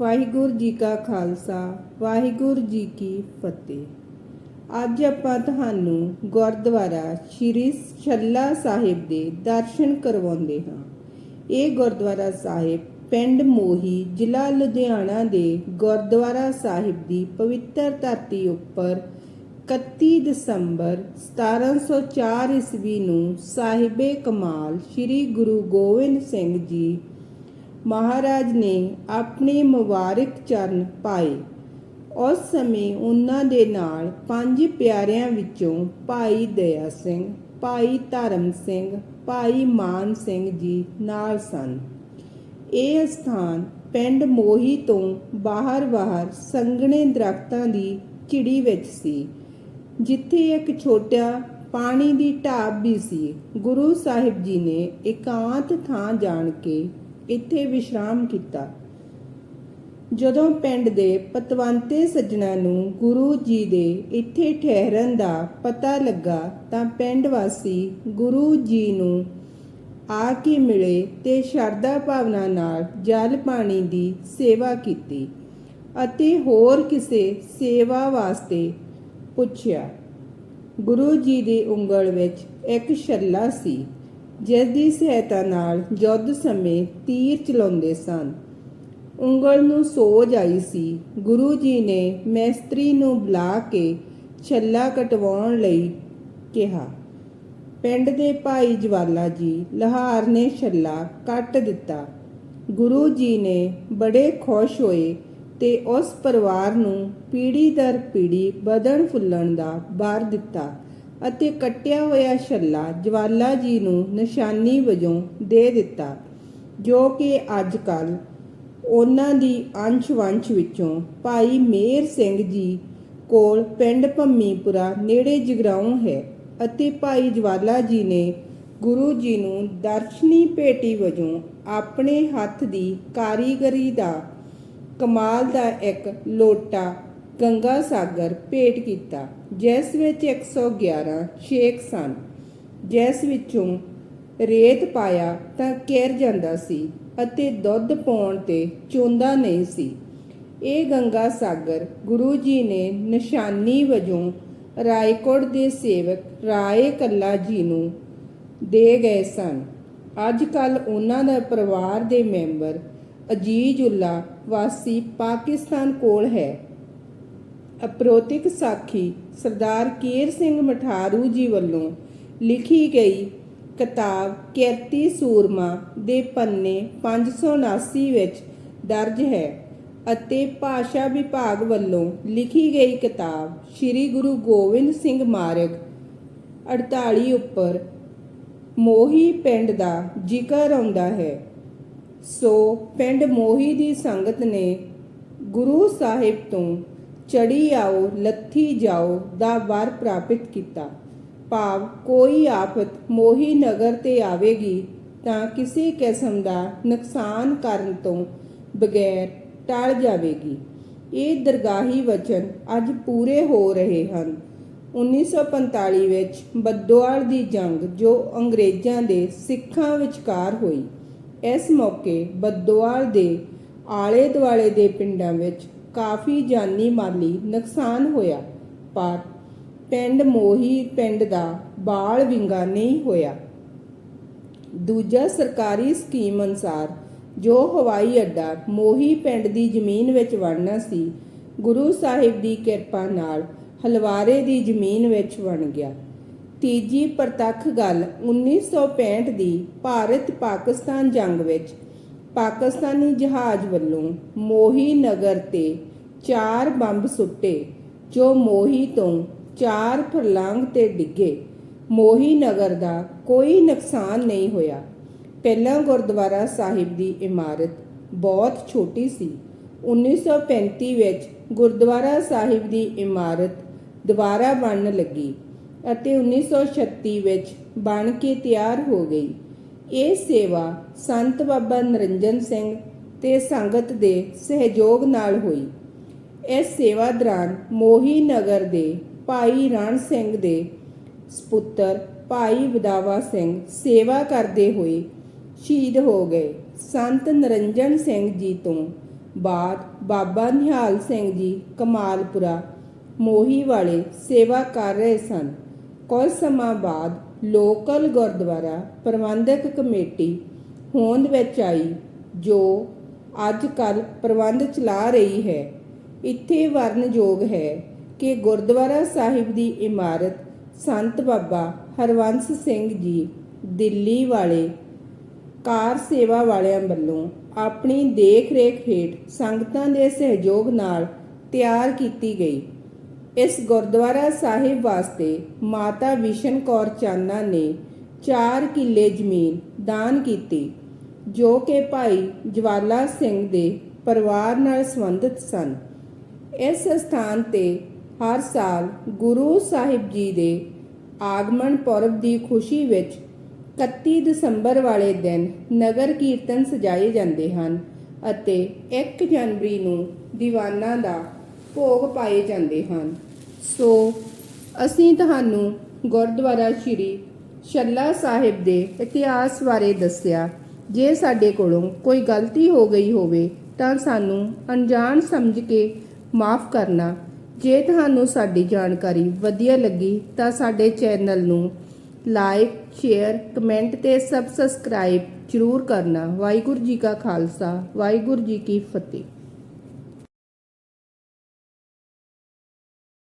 ਵਾਹਿਗੁਰੂ ਜੀ ਕਾ ਖਾਲਸਾ, ਵਾਹਿਗੁਰੂ ਜੀ ਕੀ ਫਤਿਹ। ਅੱਜ ਆਪਾਂ ਤੁਹਾਨੂੰ ਗੁਰਦੁਆਰਾ ਸ਼੍ਰੀ ਛੱਲਾ ਸਾਹਿਬ ਦੇ ਦਰਸ਼ਨ ਕਰਵਾਉਂਦੇ ਹਾਂ। ਇਹ ਗੁਰਦੁਆਰਾ ਸਾਹਿਬ ਪਿੰਡ ਮੋਹੀ, ਜ਼ਿਲ੍ਹਾ ਲੁਧਿਆਣਾ ਦੇ ਗੁਰਦੁਆਰਾ ਸਾਹਿਬ ਦੀ ਪਵਿੱਤਰ ਧਰਤੀ ਉੱਪਰ 31 ਦਸੰਬਰ 1704 ਈਸਵੀ ਨੂੰ ਸਾਹਿਬੇ ਕਮਾਲ ਸ੍ਰੀ ਗੁਰੂ ਗੋਬਿੰਦ ਸਿੰਘ ਜੀ ਮਹਾਰਾਜ ਨੇ ਆਪਣੇ ਮੁਬਾਰਕ ਚਰਨ ਪਾਏ। ਉਸ ਸਮੇਂ ਉਹਨਾਂ ਦੇ ਨਾਲ ਪੰਜ ਪਿਆਰਿਆਂ ਵਿੱਚੋਂ ਭਾਈ ਦਇਆ ਸਿੰਘ, ਭਾਈ ਧਰਮ ਸਿੰਘ, ਭਾਈ ਮਾਨ ਸਿੰਘ ਜੀ ਨਾਲ ਸਨ। ਇਹ ਸਥਾਨ ਪਿੰਡ ਮੋਹੀ ਤੋਂ ਬਾਹਰ-ਬਾਹਰ ਸੰਘਣੇ ਦਰਖਤਾਂ ਦੀ ਝਿੜੀ ਵਿੱਚ ਸੀ, ਜਿੱਥੇ ਇੱਕ ਛੋਟਾ ਪਾਣੀ ਦੀ ਢਾਬ ਵੀ ਸੀ। ਗੁਰੂ ਸਾਹਿਬ ਜੀ ਨੇ ਇਕਾਂਤ ਥਾਂ ਜਾਣ ਕੇ ਇੱਥੇ ਵਿਸ਼ਰਾਮ ਕੀਤਾ। ਜਦੋਂ ਪਿੰਡ ਦੇ ਪਤਵੰਤੇ ਸੱਜਣਾ ਨੂੰ ਗੁਰੂ ਜੀ ਦੇ ਇੱਥੇ ਠਹਿਰਨ ਦਾ ਪਤਾ ਲੱਗਾ ਤਾਂ ਪਿੰਡ ਵਾਸੀ ਗੁਰੂ ਜੀ ਨੂੰ ਆ ਕੇ ਮਿਲੇ ਤੇ ਸ਼ਰਧਾ ਭਾਵਨਾ ਨਾਲ ਜਲ ਪਾਣੀ ਦੀ ਸੇਵਾ ਕੀਤੀ ਅਤੇ ਹੋਰ ਕਿਸੇ ਸੇਵਾ ਵਾਸਤੇ ਪੁੱਛਿਆ। ਗੁਰੂ ਜੀ ਦੀ ਉਂਗਲ ਵਿੱਚ ਇੱਕ ਛੱਲਾ ਸੀ। ਜਿਸ ਦੀ ਸਹਾਇਤਾ ਨਾਲ ਯੁੱਧ ਸਮੇਂ ਤੀਰ ਚਲਾਉਂਦੇ ਸਨ। ਉਂਗਲ ਨੂੰ ਸੋਜ ਆਈ ਸੀ। ਗੁਰੂ ਜੀ ਨੇ ਮੈਸਤਰੀ ਨੂੰ ਬੁਲਾ ਕੇ ਛੱਲਾ ਕਟਵਾਉਣ ਲਈ ਕਿਹਾ। ਪਿੰਡ ਦੇ ਭਾਈ ਜਵਾਲਾ ਜੀ ਲਹਾਰ ਨੇ ਛੱਲਾ ਕੱਟ ਦਿੱਤਾ। ਗੁਰੂ ਜੀ ਨੇ ਬੜੇ ਖੁਸ਼ ਹੋਏ ਤੇ ਉਸ ਪਰਿਵਾਰ ਨੂੰ ਪੀੜੀ ਦਰ ਪੀੜੀ ਵਧਣ ਫੁੱਲਣ ਦਾ ਬਾਰ ਦਿੱਤਾ। ਅਤੇ ਕੱਟਿਆ ਹੋਇਆ ਛੱਲਾ ਜਵਾਲਾ ਜੀ ਨੂੰ ਨਿਸ਼ਾਨੀ ਵਜੋਂ ਦੇ ਦਿੱਤਾ, ਜੋ ਕਿ ਅੱਜ ਕੱਲ ਉਹਨਾਂ ਦੀ ਅੰਸ਼ ਵੰਸ਼ ਵਿੱਚੋਂ ਭਾਈ ਮੇਰ ਸਿੰਘ ਜੀ ਕੋਲ ਪਿੰਡ ਭੰਮੀਪੁਰਾ ਨੇੜੇ ਜਗਰਾਉਂ ਹੈ ਅਤੇ ਭਾਈ ਜਵਾਲਾ ਜੀ ਨੇ ਗੁਰੂ ਜੀ ਨੂੰ ਦਰਸ਼ਨੀ ਭੇਟੀ ਵਜੋਂ ਆਪਣੇ ਹੱਥ ਦੀ ਕਾਰੀਗਰੀ ਦਾ ਕਮਾਲ ਦਾ ਇੱਕ ਲੋਟਾ ਗੰਗਾ ਸਾਗਰ ਭੇਟ ਕੀਤਾ। ਜਿਸ ਵਿੱਚ 111 ਸ਼ੇਖ ਸਨ। ਜਿਸ ਵਿੱਚੋਂ ਰੇਤ ਪਾਇਆ ਤਾਂ ਕਿਰ ਜਾਂਦਾ ਸੀ ਅਤੇ ਦੁੱਧ ਪਾਉਣ ਤੇ ਚੋਂਦਾ ਨਹੀਂ ਸੀ। ਇਹ ਗੰਗਾ ਸਾਗਰ ਗੁਰੂ ਜੀ ਨੇ ਨਿਸ਼ਾਨੀ ਵਜੋਂ ਰਾਏਕੋਟ ਦੇ ਸੇਵਕ ਰਾਏ ਕੱਲਾ ਜੀ ਨੂੰ ਦੇ ਗਏ ਸਨ। ਅੱਜ ਕੱਲ ਉਹਨਾਂ ਦਾ ਪਰਿਵਾਰ ਦੇ ਮੈਂਬਰ ਅਜੀਜ਼ੁੱਲਾ ਵਾਸੀ ਪਾਕਿਸਤਾਨ ਕੋਲ ਹੈ। ਅਪਰੋਤਿਕ ਸਾਖੀ ਸਰਦਾਰ ਕੇਰ ਸਿੰਘ ਮਠਾਰੂ ਜੀ ਵੱਲੋਂ ਲਿਖੀ ਗਈ ਕਿਤਾਬ ਕਿਰਤੀ ਸੂਰਮਾ ਦੇ ਪੰਨੇ 579 ਵਿੱਚ ਦਰਜ ਹੈ ਅਤੇ ਭਾਸ਼ਾ ਵਿਭਾਗ ਵੱਲੋਂ ਲਿਖੀ ਗਈ ਕਿਤਾਬ ਸ੍ਰੀ ਗੁਰੂ ਗੋਬਿੰਦ ਸਿੰਘ ਮਾਰਗ 48 ਉੱਪਰ ਮੋਹੀ ਪਿੰਡ ਦਾ ਜ਼ਿਕਰ ਆਉਂਦਾ ਹੈ। ਸੋ ਪਿੰਡ ਮੋਹੀ ਦੀ ਸੰਗਤ ਨੇ ਗੁਰੂ ਸਾਹਿਬ ਤੋਂ ਚੜੀ ਆਓ, ਲੱਥੀ ਜਾਓ ਦਾ ਵਰ ਪ੍ਰਾਪਤ ਕੀਤਾ। ਭਾਵ, ਕੋਈ ਆਫਤ ਮੋਹੀ ਨਗਰ ਤੇ ਆਵੇਗੀ ਤਾਂ ਕਿਸੇ ਕਿਸਮ ਦਾ ਨੁਕਸਾਨ ਕਰਨ ਤੋਂ ਬਗੈਰ ਟਲ ਜਾਵੇਗੀ। ਇਹ ਦਰਗਾਹੀ ਵਚਨ ਅੱਜ ਪੂਰੇ ਹੋ ਰਹੇ ਹਨ। 1945 ਵਿੱਚ ਬੱਦੋਆਲ ਦੀ ਜੰਗ ਜੋ ਅੰਗਰੇਜ਼ਾਂ ਦੇ ਸਿੱਖਾਂ ਵਿਚਕਾਰ ਹੋਈ। ਇਸ ਮੌਕੇ ਬੱਦੋਆਲ ਦੇ ਆਲੇ ਦੁਆਲੇ ਦੇ ਪਿੰਡਾਂ ਵਿੱਚ ਕਾਫੀ ਜਾਨੀ ਮਾਲੀ ਨੁਕਸਾਨ ਹੋਇਆ, ਪਰ ਪਿੰਡ ਮੋਹੀ ਪਿੰਡ ਦਾ ਬਾਲ ਵਿੰਗਾ ਨਹੀਂ ਹੋਇਆ। ਦੂਜਾ ਸਰਕਾਰੀ ਸਕੀਮ ਅਨਸਾਰ ਜੋ ਹਵਾਈ ਅੱਡਾ ਮੋਹੀ ਪਿੰਡ ਦੀ ਜ਼ਮੀਨ ਵਿੱਚ ਵੜਨਾ ਸੀ, ਗੁਰੂ ਸਾਹਿਬ ਦੀ ਕਿਰਪਾ ਨਾਲ ਹਲਵਾਰੇ ਦੀ ਜ਼ਮੀਨ ਵਿੱਚ ਵਣ ਗਿਆ। ਤੀਜੀ ਪ੍ਰਤੱਖ ਗੱਲ 1965 ਦੀ ਭਾਰਤ ਪਾਕਿਸਤਾਨ ਜੰਗ ਵਿੱਚ ਪਾਕਿਸਤਾਨੀ ਜਹਾਜ਼ ਵੱਲੋਂ ਮੋਹੀ ਨਗਰ ਤੇ ਚਾਰ ਬੰਬ ਸੁੱਟੇ, ਜੋ ਮੋਹੀ ਤੋਂ ਚਾਰ ਫਰਲਾਂਗ ਤੇ ਡਿੱਗੇ। ਮੋਹੀ ਨਗਰ ਦਾ ਕੋਈ ਨੁਕਸਾਨ ਨਹੀਂ ਹੋਇਆ। ਪਹਿਲਾਂ ਗੁਰਦੁਆਰਾ ਸਾਹਿਬ ਦੀ ਇਮਾਰਤ ਬਹੁਤ ਛੋਟੀ ਸੀ। 1935 ਵਿੱਚ ਗੁਰਦੁਆਰਾ ਸਾਹਿਬ ਦੀ ਇਮਾਰਤ ਦੁਬਾਰਾ ਬਣਨ ਲੱਗੀ ਅਤੇ 1936 ਵਿੱਚ ਬਣ ਕੇ ਤਿਆਰ ਹੋ ਗਈ। ਇਹ ਸੇਵਾ ਸੰਤ ਬਾਬਾ ਨਰਿੰਜਨ ਸਿੰਘ ਤੇ ਸੰਗਤ ਦੇ ਸਹਿਯੋਗ ਨਾਲ ਹੋਈ। ਇਸ ਸੇਵਾ ਦੌਰਾਨ ਮੋਹੀ ਨਗਰ ਦੇ ਭਾਈ ਰਣ ਸਿੰਘ ਦੇ ਸਪੁੱਤਰ ਭਾਈ ਵਿਦਾਵਾ ਸਿੰਘ ਸੇਵਾ ਕਰਦੇ ਹੋਏ ਸ਼ਹੀਦ ਹੋ ਗਏ। ਸੰਤ ਨਰਿੰਜਨ ਸਿੰਘ ਜੀ ਤੋਂ ਬਾਅਦ ਬਾਬਾ ਨਿਹਾਲ ਸਿੰਘ ਜੀ ਕਮਾਲਪੁਰਾ ਮੋਹੀ ਵਾਲੇ ਸੇਵਾ ਕਰ ਰਹੇ ਸਨ। ਕੁਝ ਸਮਾਂ ਬਾਅਦ ਲੋਕਲ ਗੁਰਦੁਆਰਾ ਪ੍ਰਬੰਧਕ ਕਮੇਟੀ ਹੋਂਦ ਵਿੱਚ ਆਈ, ਜੋ ਅੱਜ ਕੱਲ ਪ੍ਰਬੰਧ ਚਲਾ ਰਹੀ ਹੈ। ਇੱਥੇ ਵਰਨਯੋਗ ਹੈ ਕਿ ਗੁਰਦੁਆਰਾ ਸਾਹਿਬ ਦੀ ਇਮਾਰਤ ਸੰਤ ਬਾਬਾ ਹਰਵੰਸ ਸਿੰਘ ਜੀ ਦਿੱਲੀ ਵਾਲੇ ਕਾਰ ਸੇਵਾ ਵਾਲਿਆਂ ਵੱਲੋਂ ਆਪਣੀ ਦੇਖ-ਰੇਖ ਹੇਠ ਸੰਗਤਾਂ ਦੇ ਸਹਿਯੋਗ ਨਾਲ ਤਿਆਰ ਕੀਤੀ ਗਈ। ਇਸ ਗੁਰਦੁਆਰਾ ਸਾਹਿਬ ਵਾਸਤੇ ਮਾਤਾ ਵਿਸ਼ਨ ਕੌਰ ਚਾਨਾ ਨੇ 4 ਕਿੱਲੇ ਜ਼ਮੀਨ ਦਾਨ ਕੀਤੀ, ਜੋ ਕਿ ਭਾਈ ਜਵਾਲਾ ਸਿੰਘ ਦੇ ਪਰਿਵਾਰ ਨਾਲ ਸੰਬੰਧਿਤ ਸਨ। ਇਸ ਸਥਾਨ ਤੇ ਹਰ ਸਾਲ ਗੁਰੂ ਸਾਹਿਬ ਜੀ ਦੇ ਆਗਮਨ ਪੁਰਬ ਦੀ ਖੁਸ਼ੀ ਵਿੱਚ 31 ਦਸੰਬਰ ਵਾਲੇ ਦਿਨ ਨਗਰ ਕੀਰਤਨ ਸਜਾਏ ਜਾਂਦੇ ਹਨ ਅਤੇ 1 ਜਨਵਰੀ ਨੂੰ ਦੀਵਾਨਾਂ ਦਾ ਭੋਗ ਪਾਏ ਜਾਂਦੇ ਹਨ। ਸੋ ਅਸੀਂ ਤੁਹਾਨੂੰ ਗੁਰਦੁਆਰਾ ਸ਼੍ਰੀ ਸ਼ੱਲਾ ਸਾਹਿਬ ਦੇ ਇਤਿਹਾਸ ਬਾਰੇ ਦੱਸਿਆ। ਜੇ ਸਾਡੇ ਕੋਲੋਂ ਕੋਈ ਗਲਤੀ ਹੋ ਗਈ ਹੋਵੇ ਤਾਂ ਸਾਨੂੰ ਅਣਜਾਣ ਸਮਝ ਕੇ ਮਾਫ ਕਰਨਾ। ਜੇ ਤੁਹਾਨੂੰ ਸਾਡੀ ਜਾਣਕਾਰੀ ਵਧੀਆ ਲੱਗੀ ਤਾਂ ਸਾਡੇ ਚੈਨਲ ਨੂੰ ਲਾਈਕ, ਸ਼ੇਅਰ, ਕਮੈਂਟ ਤੇ ਸਬਸਕ੍ਰਾਈਬ ਜ਼ਰੂਰ ਕਰਨਾ। ਵਾਹਿਗੁਰੂ ਜੀ ਕਾ ਖਾਲਸਾ, ਵਾਹਿਗੁਰੂ ਜੀ ਕੀ ਫਤਿਹ।